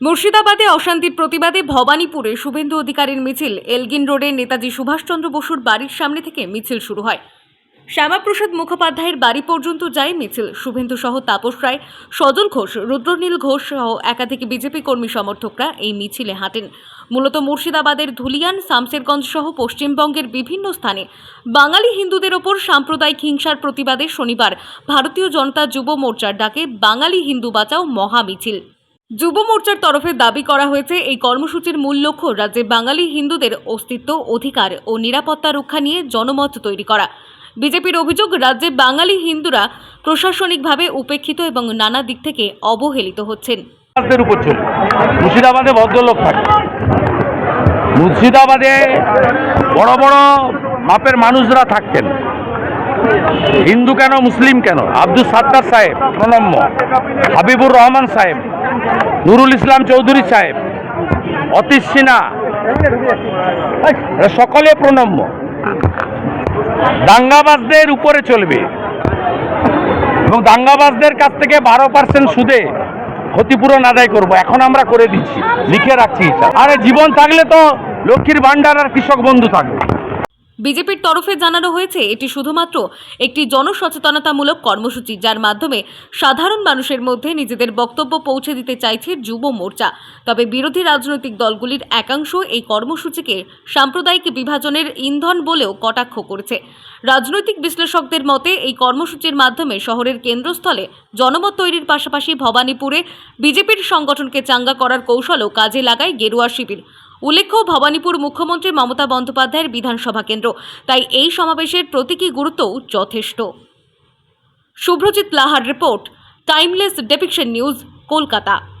মুর্শিদাবাদে অশান্তির প্রতিবাদে ভবানীপুরে শুভেন্দু অধিকারীর মিছিল। এলগিন রোডে নেতাজি সুভাষচন্দ্র বসুর বাড়ির সামনে থেকে মিছিল শুরু হয়। শ্যামাপ্রসাদ মুখোপাধ্যায়ের বাড়ি পর্যন্ত যায় মিছিল। শুভেন্দু সহ তাপস রায়, সজল ঘোষ, রুদ্রনীল ঘোষ সহ একাধিক বিজেপি কর্মী সমর্থকরা এই মিছিলে হাঁটেন। মূলত মুর্শিদাবাদের ধুলিয়ান, শামসেরগঞ্জ সহ পশ্চিমবঙ্গের বিভিন্ন স্থানে বাঙালি হিন্দুদের ওপর সাম্প্রদায়িক হিংসার প্রতিবাদে শনিবার ভারতীয় জনতা যুব মোর্চার ডাকে বাঙালি হিন্দু বাঁচাও মহা মিছিল। যুব মোর্চার তরফে দাবি করা হয়েছে, এই কর্মসূচির মূল লক্ষ্য রাজ্যে বাঙালি হিন্দুদের অস্তিত্ব, অধিকার ও নিরাপত্তা রক্ষা নিয়ে জনমত তৈরি করা। বিজেপির অভিযোগ, রাজ্যে বাঙালি হিন্দুরা প্রশাসনিকভাবে উপেক্ষিত এবং নানা দিক থেকে অবহেলিত হচ্ছেন। মুর্শিদাবাদে ভদ্রলোক থাকে। মুর্শিদাবাদে বড় বড় মাপের মানুষরা থাকতেন। হিন্দু কেন, মুসলিম কেন? আব্দুল সাত্তার সাহেব, প্রণম্য। হাবিবুর রহমান সাহেব, নুরুল ইসলাম চৌধুরী সাহেব, অতীশ সিনহা। সকলে প্রণম্য। দাঙ্গাবাজদের উপরে চলবে। এবং দাঙ্গাবাজদের কাছ থেকে বারো পার্সেন্ট সুদে ক্ষতিপূরণ আদায় করব। এখন আমরা করে দিচ্ছি। লিখে রাখছি আরে জীবন থাকলে তো লক্ষ্মীর ভাণ্ডার আর কৃষক বন্ধু থাকবে। বিজেপির তরফে জানানো হয়েছে, এটি শুধুমাত্র একটি জনসচেতনতামূলক কর্মসূচি, যার মাধ্যমে সাধারণ মানুষের মধ্যে নিজেদের বক্তব্য পৌঁছে দিতে চাইছে যুব মোর্চা। তবে বিরোধী রাজনৈতিক দলগুলির একাংশ এই কর্মসূচিকে সাম্প্রদায়িক বিভাজনের ইন্ধন বলেও কটাক্ষ করেছে। রাজনৈতিক বিশ্লেষকদের মতে, এই কর্মসূচির মাধ্যমে শহরের কেন্দ্রস্থলে জনমত তৈরির পাশাপাশি ভবানীপুরে বিজেপির সংগঠনকে চাঙ্গা করার কৌশলও কাজে লাগায় গেরুয়া শিবির। উল্লেখ্য, ভবানীপুর মুখ্যমন্ত্রী মমতা বন্দ্যোপাধ্যায়ের বিধানসভা কেন্দ্র। তাই এই সমাবেশের প্রতীকী গুরুত্ব যথেষ্ট। শুভ্রজিৎ লাহার report, timeless depiction news, Kolkata.